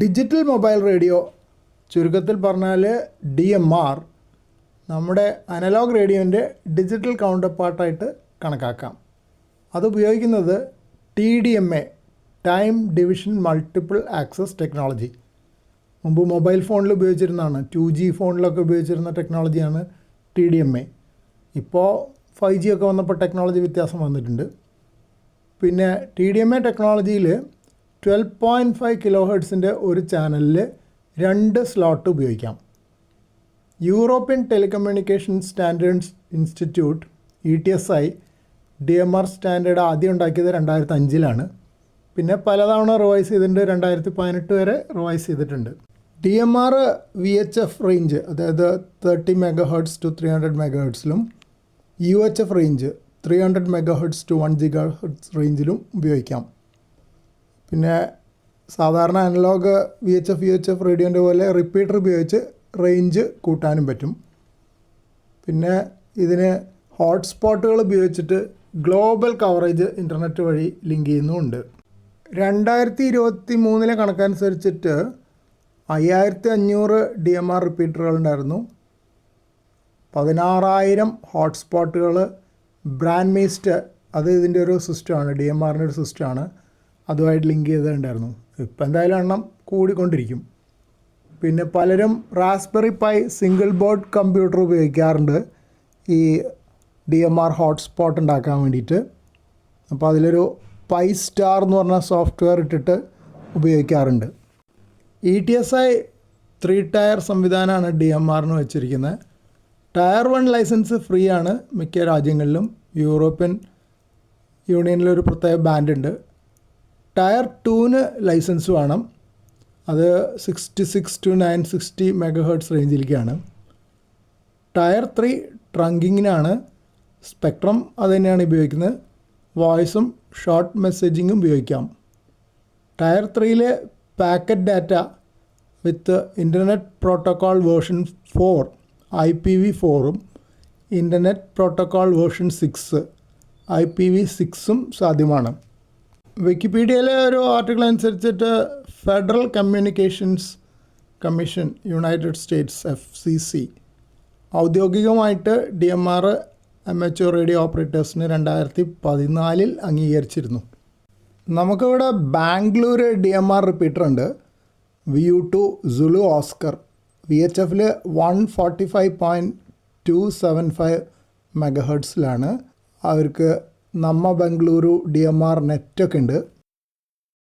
Digital mobile radio ചുരുക്കത്തിൽ പറഞ്ഞാൽ D M R നമ്മുടെ അനലോഗ് റേഡിയോന്റെ ഡിജിറ്റൽ കൗണ്ടർ പാർട്ടായിട്ട് കണക്കാക്കാം. അത് ഉപയോഗിക്കുന്നത് T D M A time division multiple access technology. മുമ്പ് മൊബൈൽ ഫോണിൽ ഉപയോഗിച്ചിരുന്നതാണ് ടു ജി ഫോണിലൊക്കെ ഉപയോഗിച്ചിരുന്ന ടെക്നോളജിയാണ് ടി ഡി എം എ. ഇപ്പോൾ ഫൈവ് ജി ഒക്കെ വന്നപ്പോൾ ടെക്നോളജി വ്യത്യാസം വന്നിട്ടുണ്ട്. പിന്നെ ടി ഡി എം എ ടെക്നോളജിയിൽ ട്വൽവ് പോയിന്റ് ഫൈവ് കിലോ ഹെർട്സിന്റെ ഒരു ചാനലിൽ രണ്ട് സ്ലോട്ട് ഉപയോഗിക്കാം. European telecommunication standards institute E T S I D M R standard ആദ്യം ഉണ്ടാക്കിയത് രണ്ടായിരത്തി അഞ്ചിലാണ് പിന്നെ പലതവണ റിവൈസ് ചെയ്തിട്ടുണ്ട് രണ്ടായിരത്തി പതിനെട്ട് വരെ റിവൈസ് ചെയ്തിട്ടുണ്ട്. D M R V H F range അതായത് thirty mega hertz to three hundred mega ഹേർട്സിലും U H F range three hundred mega hertz to one giga hertz റേഞ്ചിലും ഉപയോഗിക്കാം. പിന്നെ സാധാരണ analogue V H F U H F റേഡിയോന്റെ പോലെ repeater ഉപയോഗിച്ച് range കൂട്ടാനും പറ്റും. പിന്നെ ഇതിന് ഹോട്ട്സ്പോട്ടുകൾ ഉപയോഗിച്ചിട്ട് ഗ്ലോബൽ കവറേജ് ഇന്റർനെറ്റ് വഴി ലിങ്ക് ചെയ്യുന്നുമുണ്ട്. രണ്ടായിരത്തി ഇരുപത്തി മൂന്നിലെ കണക്കനുസരിച്ചിട്ട് അയ്യായിരത്തി അഞ്ഞൂറ് ഡി എം ആർ റിപ്പീറ്ററുകൾ ഉണ്ടായിരുന്നു. പതിനാറായിരം ഹോട്ട്സ്പോട്ടുകൾ ബ്രാൻഡ് മീസ്റ്റ് അത് ഇതിന്റെ ഒരു സിസ്റ്റമാണ് ഡി എം ആറിന്റെ ഒരു സിസ്റ്റമാണ് അതുമായിട്ട് ലിങ്ക് ചെയ്തിട്ടുണ്ടായിരുന്നു. ഇപ്പം എന്തായാലും എണ്ണം കൂടിക്കൊണ്ടിരിക്കും. പിന്നെ പലരും Raspberry Pi single board computer ഉപയോഗിക്കാറുണ്ട്. ഈ ഡി എം ആർ ഹോട്ട്സ്പോട്ട് ഉണ്ടാക്കാൻ വേണ്ടിയിട്ട്. അപ്പോൾ അതിലൊരു പൈ സ്റ്റാർ എന്ന് പറഞ്ഞ സോഫ്റ്റ്വെയർ ഇട്ടിട്ട് ഉപയോഗിക്കാറുണ്ട്. E T S I three tier സംവിധാനമാണ് ഡി എം ആറിന് വെച്ചിരിക്കുന്നത് ടയർ വൺ ലൈസൻസ് ഫ്രീ ആണ്. മിക്ക രാജ്യങ്ങളിലും. യൂറോപ്യൻ യൂണിയനിലൊരു പ്രത്യേക ബാൻഡ് ഉണ്ട്. ടയർ ടൂവിന് ലൈസൻസ് വേണം. അത് sixty six two nine sixty mega റേഞ്ചിലേക്കാണ് tier three ട്രങ്കിങ്ങിനാണ് സ്പെക്ട്രം അത് തന്നെയാണ് ഉപയോഗിക്കുന്നത്. വോയിസും ഷോർട്ട് മെസ്സേജിങ്ങും ഉപയോഗിക്കാം. Tier ത്രീയിലെ packet data with internet protocol version four I P V ഫോറും internet protocol version six I P V സിക്സും സാധ്യമാണ്. വിക്കിപീഡിയയിലെ ഒരു ആർട്ടിക്കിൾ അനുസരിച്ചിട്ട് federal communications commission united states F C C ഔദ്യോഗികമായിട്ട് D M R amateur radio ഓപ്പറേറ്റേഴ്സിന് രണ്ടായിരത്തി പതിനാലിൽ അംഗീകരിച്ചിരുന്നു. നമുക്കിവിടെ Bangalore D M R repeater ഉണ്ട്. V U two Zulu Oscar V H എഫിൽ one forty five point two seven five മെഗഹേഡ്സിലാണ് അവർക്ക് Namma Bengaluru D M R നെറ്റൊക്കെ ഉണ്ട്.